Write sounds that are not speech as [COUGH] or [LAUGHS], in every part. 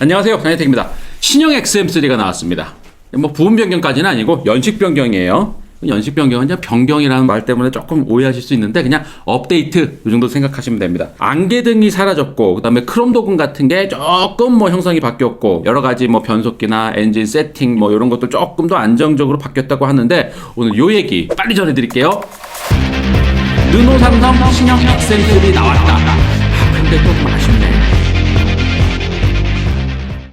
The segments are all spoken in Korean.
안녕하세요. 강혜택입니다. 신형 XM3가 나왔습니다. 뭐 부분 변경까지는 아니고 연식 변경이에요. 연식 변경은 그냥 변경이라는 말 때문에 조금 오해하실 수 있는데 그냥 업데이트 이 정도 생각하시면 됩니다. 안개등이 사라졌고 그다음에 크롬 도금 같은 게 조금 뭐 형성이 바뀌었고 여러 가지 뭐 변속기나 엔진 세팅 뭐 이런 것도 조금 더 안정적으로 바뀌었다고 하는데 오늘 요 얘기 빨리 전해드릴게요. 르노 삼성 신형 XM3 나왔다. 아, 근데 조금 아쉽네.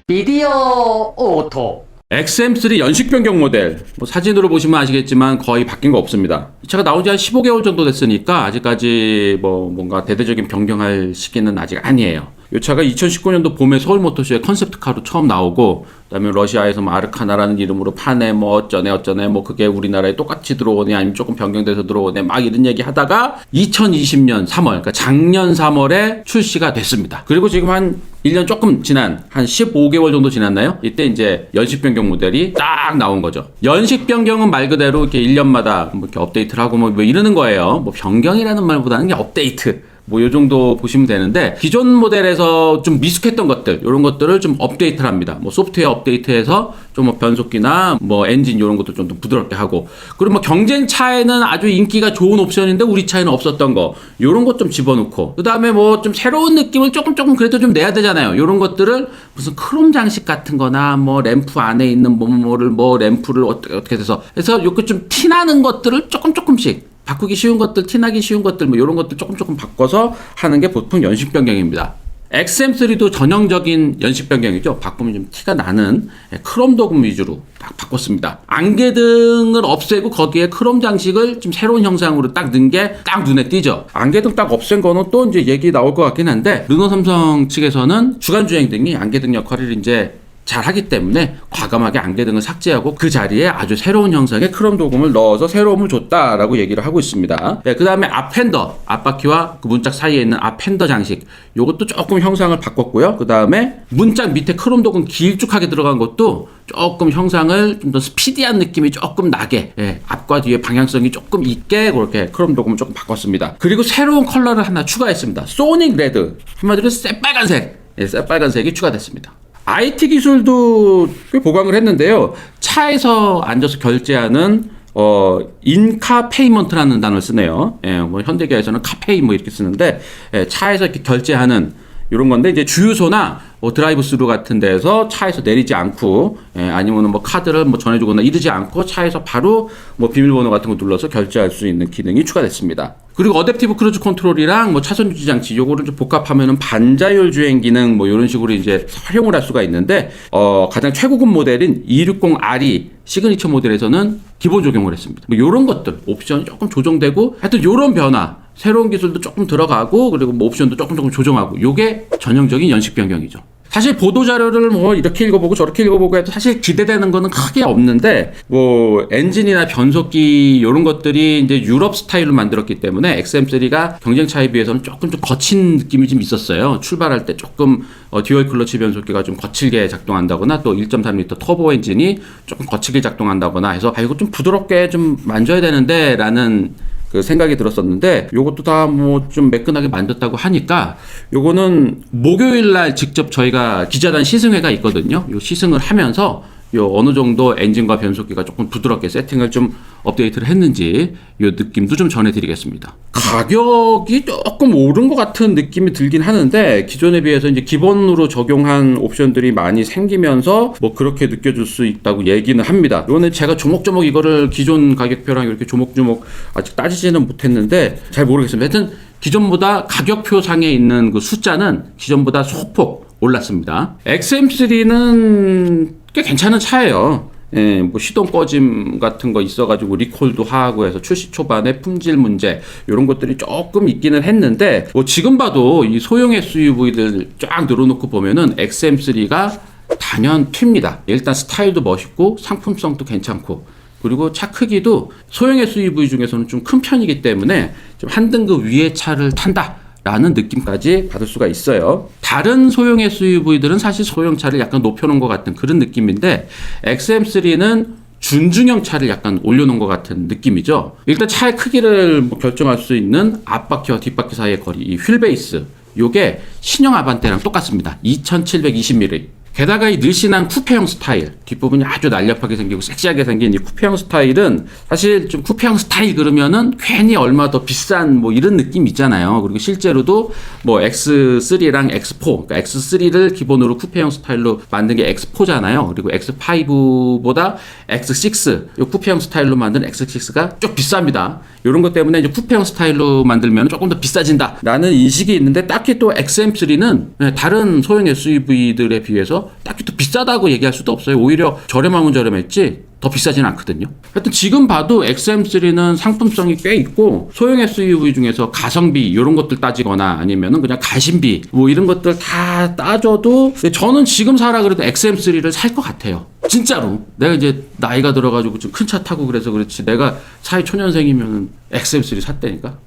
미디어 오토 XM3 연식 변경 모델 뭐 사진으로 보시면 아시겠지만 거의 바뀐 거 없습니다. 이 차가 나온 지 한 15개월 정도 됐으니까 아직까지 뭐 뭔가 대대적인 변경할 시기는 아직 아니에요. 이 차가 2019년도 봄에 서울 모터쇼에 컨셉트카로 처음 나오고 그다음에 러시아에서 뭐 아르카나라는 이름으로 파네 뭐 어쩌네 어쩌네 뭐 그게 우리나라에 똑같이 들어오네 아니면 조금 변경돼서 들어오네 막 이런 얘기 하다가 2020년 3월 그러니까 작년 3월에 출시가 됐습니다. 그리고 지금 한 1년 조금 지난 한 15개월 정도 지났나요? 이때 이제 연식 변경 모델이 딱 나온 거죠. 연식 변경은 말 그대로 이렇게 1년마다 뭐 이렇게 업데이트를 하고 뭐, 뭐 이러는 거예요. 뭐 변경이라는 말보다는 업데이트. 뭐 요 정도 보시면 되는데 기존 모델에서 좀 미숙했던 것들 이런 것들을 좀 업데이트를 합니다. 뭐 소프트웨어 업데이트해서 좀 뭐 변속기나 뭐 엔진 이런 것도 좀 더 부드럽게 하고 그리고 뭐 경쟁 차에는 아주 인기가 좋은 옵션인데 우리 차에는 없었던 거 이런 것 좀 집어넣고 그 다음에 뭐 좀 새로운 느낌을 조금 조금 그래도 좀 내야 되잖아요. 이런 것들을 무슨 크롬 장식 같은 거나 뭐 램프 안에 있는 뭐 뭐를 뭐 램프를 어떻게 어떻게 돼서 그래서 요거 좀 티나는 것들을 조금 조금씩 바꾸기 쉬운 것들, 티나기 쉬운 것들, 뭐 이런 것들 조금 조금 바꿔서 하는 게 보통 연식 변경입니다. XM3도 전형적인 연식 변경이죠. 바꾸면 좀 티가 나는 예, 크롬 도금 위주로 딱 바꿨습니다. 안개등을 없애고 거기에 크롬 장식을 좀 새로운 형상으로 딱 넣은 게 딱 눈에 띄죠. 안개등 딱 없앤 거는 또 이제 얘기 나올 것 같긴 한데 르노 삼성 측에서는 주간 주행 등이 안개등 역할을 이제 잘 하기 때문에 과감하게 안개 등을 삭제하고 그 자리에 아주 새로운 형상의 크롬 도금을 넣어서 새로움을 줬다라고 얘기를 하고 있습니다. 네, 그 다음에 앞핸더, 앞바퀴와 그 문짝 사이에 있는 앞핸더 장식 요것도 조금 형상을 바꿨고요. 그 다음에 문짝 밑에 크롬 도금 길쭉하게 들어간 것도 조금 형상을 좀 더 스피디한 느낌이 조금 나게 예, 앞과 뒤에 방향성이 조금 있게 그렇게 크롬 도금을 조금 바꿨습니다. 그리고 새로운 컬러를 하나 추가했습니다. 소닉 레드 한마디로 새빨간색 예, 새빨간색이 추가됐습니다. IT 기술도 꽤 보강을 했는데요. 차에서 앉아서 결제하는 어 인카 페이먼트라는 단어를 쓰네요. 예, 뭐 현대기아에서는 카페이 뭐 이렇게 쓰는데 예, 차에서 이렇게 결제하는 이런 건데 이제 주유소나 뭐 드라이브 스루 같은 데서 차에서 내리지 않고 예, 아니면 뭐 카드를 뭐 전해주거나 이러지 않고 차에서 바로 뭐 비밀번호 같은 거 눌러서 결제할 수 있는 기능이 추가됐습니다. 그리고 어댑티브 크루즈 컨트롤이랑 뭐 차선 유지 장치 요거를 좀 복합하면은 반자율 주행 기능 뭐 이런 식으로 이제 활용을 할 수가 있는데 어 가장 최고급 모델인 260R이 시그니처 모델에서는 기본 적용을 했습니다. 뭐 요런 것들 옵션이 조금 조정되고 하여튼 요런 변화 새로운 기술도 조금 들어가고 그리고 뭐 옵션도 조금 조금 조정하고 요게 전형적인 연식 변경이죠. 사실 보도 자료를 뭐 이렇게 읽어보고 저렇게 읽어보고 해도 사실 기대되는 거는 크게 없는데 뭐 엔진이나 변속기 이런 것들이 이제 유럽 스타일로 만들었기 때문에 XM3가 경쟁차에 비해서는 조금 좀 거친 느낌이 좀 있었어요. 출발할 때 조금 어, 듀얼 클러치 변속기가 좀 거칠게 작동한다거나 또 1.3L 터보 엔진이 조금 거칠게 작동한다거나 해서 아 이거 좀 부드럽게 좀 만져야 되는데라는 그 생각이 들었었는데 요것도 다 뭐 좀 매끈하게 만졌다고 하니까 요거는 목요일 날 직접 저희가 기자단 시승회가 있거든요. 요 시승을 하면서 요 어느 정도 엔진과 변속기가 조금 부드럽게 세팅을 좀 업데이트를 했는지 요 느낌도 좀 전해드리겠습니다. 가격이 조금 오른 것 같은 느낌이 들긴 하는데 기존에 비해서 이제 기본으로 적용한 옵션들이 많이 생기면서 뭐 그렇게 느껴질 수 있다고 얘기는 합니다. 이거는 제가 조목조목 이거를 기존 가격표랑 이렇게 조목조목 아직 따지지는 못했는데 잘 모르겠습니다. 하여튼 기존보다 가격표 상에 있는 그 숫자는 기존보다 소폭 올랐습니다. XM3는 꽤 괜찮은 차예요. 예, 뭐 시동 꺼짐 같은 거 있어가지고 리콜도 하고 해서 출시 초반에 품질 문제 이런 것들이 조금 있기는 했는데 뭐 지금 봐도 이 소형 SUV들 쫙 늘어놓고 보면은 XM3가 단연 튑니다. 일단 스타일도 멋있고 상품성도 괜찮고 그리고 차 크기도 소형 SUV 중에서는 좀 큰 편이기 때문에 좀 한 등급 위의 차를 탄다. 라는 느낌까지 받을 수가 있어요. 다른 소형 SUV들은 사실 소형차를 약간 높여놓은 것 같은 그런 느낌인데 XM3는 준중형 차를 약간 올려놓은 것 같은 느낌이죠. 일단 차의 크기를 뭐 결정할 수 있는 앞바퀴와 뒷바퀴 사이의 거리, 이 휠베이스. 요게 신형 아반떼랑 똑같습니다. 2720mm. 게다가 이 늘씬한 쿠페형 스타일 뒷부분이 아주 날렵하게 생기고 섹시하게 생긴 이 쿠페형 스타일은 사실 좀 쿠페형 스타일 그러면은 괜히 얼마 더 비싼 뭐 이런 느낌 있잖아요. 그리고 실제로도 뭐 X3랑 X4, 그러니까 X3를 기본으로 쿠페형 스타일로 만든 게 X4잖아요. 그리고 X5보다 X6, 이 쿠페형 스타일로 만든 X6가 좀 비쌉니다. 이런 것 때문에 이제 쿠페형 스타일로 만들면 조금 더 비싸진다라는 인식이 있는데 딱히 또 XM3는 다른 소형 SUV들에 비해서 딱히 또 비싸다고 얘기할 수도 없어요. 오히려 저렴하면 저렴했지 더 비싸진 않거든요. 하여튼 지금 봐도 XM3는 상품성이 꽤 있고 소형 SUV 중에서 가성비 이런 것들 따지거나 아니면은 그냥 가심비 뭐 이런 것들 다 따져도 저는 지금 사라 그래도 XM3를 살 것 같아요. 진짜로 내가 이제 나이가 들어가지고 좀 큰 차 타고 그래서 그렇지 내가 사회 초년생이면 XM3 샀다니까.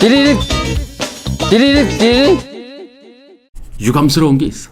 띠리릭 띠리릭 띠리릭 유감스러운 게 있어.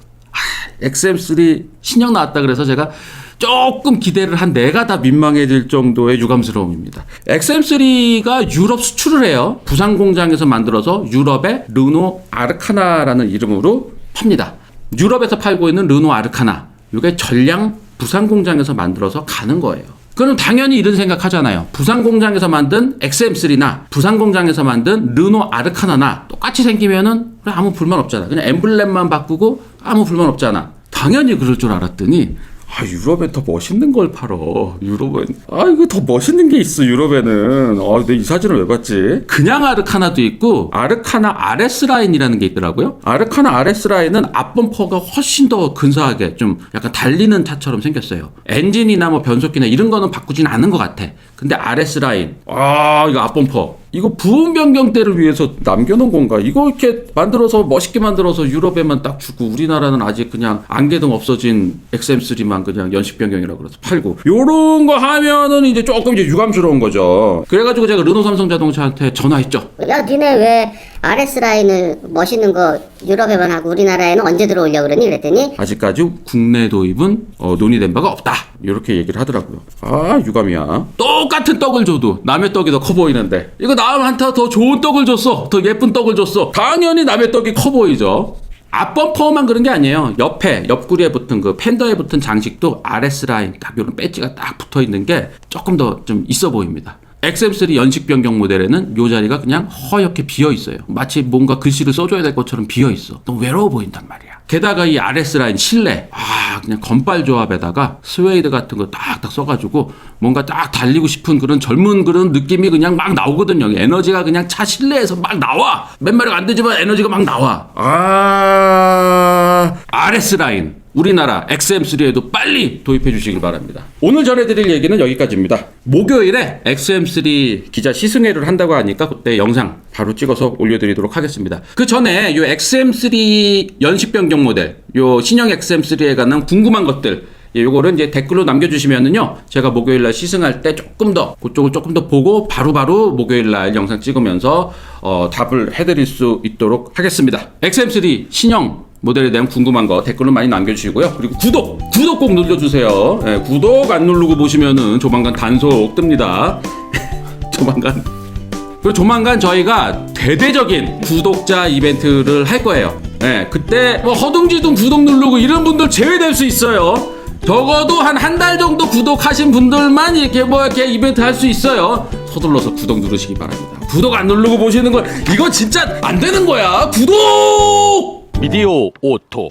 아, XM3 신형 나왔다 그래서 제가 조금 기대를 한 내가 다 민망해질 정도의 유감스러움입니다. XM3가 유럽 수출을 해요. 부산 공장에서 만들어서 유럽의 르노 아르카나라는 이름으로 팝니다. 유럽에서 팔고 있는 르노 아르카나. 이게 전량 부산 공장에서 만들어서 가는 거예요. 그럼 당연히 이런 생각 하잖아요. 부산 공장에서 만든 XM3나 부산 공장에서 만든 르노 아르카나나 똑같이 생기면은 아무 불만 없잖아. 그냥 엠블렘만 바꾸고 아무 불만 없잖아. 당연히 그럴 줄 알았더니 아 유럽에 더 멋있는 걸 팔어. 유럽엔 아 이거 더 멋있는 게 있어 유럽에는. 아내 이 사진을 왜 봤지? 그냥 아르카나도 있고 아르카나 RS 라인이라는 게 있더라고요. 아르카나 RS 라인은 앞범퍼가 훨씬 더 근사하게 좀 약간 달리는 차처럼 생겼어요. 엔진이나 뭐 변속기나 이런 거는 바꾸진 않은 것 같아. 근데 RS 라인 아 이거 앞범퍼 이거 부분 변경 때를 위해서 남겨놓은 건가? 이거 이렇게 만들어서 멋있게 만들어서 유럽에만 딱 주고 우리나라는 아직 그냥 안개등 없어진 XM3만 그냥 연식 변경이라고 그래서 팔고 요런 거 하면은 이제 조금 이제 유감스러운 거죠. 그래가지고 제가 르노 삼성 자동차한테 전화했죠. 야, 니네 왜 RS 라인을 멋있는 거 유럽에만 하고 우리나라에는 언제 들어오려고 그러니? 그랬더니 아직까지 국내 도입은 어, 논의된 바가 없다. 이렇게 얘기를 하더라고요. 아 유감이야. 똑같은 떡을 줘도 남의 떡이 더 커 보이는데 이거 남한테 더 좋은 떡을 줬어. 더 예쁜 떡을 줬어. 당연히 남의 떡이 커 보이죠. 앞범퍼만 그런 게 아니에요. 옆에 옆구리에 붙은 그 팬더에 붙은 장식도 RS 라인 딱 이런 배지가 딱 붙어 있는 게 조금 더 좀 있어 보입니다. XM3 연식 변경 모델에는 요 자리가 그냥 허옇게 비어 있어요. 마치 뭔가 글씨를 써줘야 될 것처럼 비어 있어. 너무 외로워 보인단 말이야. 게다가 이 RS 라인 실내, 아 그냥 건발 조합에다가 스웨이드 같은 거 딱딱 써가지고 뭔가 딱 달리고 싶은 그런 젊은 그런 느낌이 그냥 막 나오거든요. 에너지가 그냥 차 실내에서 막 나와. 몇 마리가 안 되지만 에너지가 막 나와. 아 RS 라인. 우리나라 XM3에도 빨리 도입해 주시길 바랍니다. 오늘 전해드릴 얘기는 여기까지입니다. 목요일에 XM3 기자 시승회를 한다고 하니까 그때 영상 바로 찍어서 올려드리도록 하겠습니다. 그 전에 이 XM3 연식 변경 모델, 요 신형 XM3에 관한 궁금한 것들 예, 요거를 이제 댓글로 남겨주시면은요, 제가 목요일 날 시승할 때 조금 더, 그쪽을 조금 더 보고 바로바로 목요일 날 영상 찍으면서, 어, 답을 해드릴 수 있도록 하겠습니다. XM3 신형 모델에 대한 궁금한 거 댓글로 많이 남겨주시고요. 그리고 구독! 구독 꼭 눌러주세요. 예, 구독 안 누르고 보시면은 조만간 단속 뜹니다. [LAUGHS] 조만간. 그리고 조만간 저희가 대대적인 구독자 이벤트를 할 거예요. 예, 그때 뭐 허둥지둥 구독 누르고 이런 분들 제외될 수 있어요. 적어도 한 한 달 정도 구독하신 분들만 이렇게 뭐 이렇게 이벤트 할 수 있어요. 서둘러서 구독 누르시기 바랍니다. 구독 안 누르고 보시는 건 이거 진짜 안 되는 거야. 구독! 미디어 오토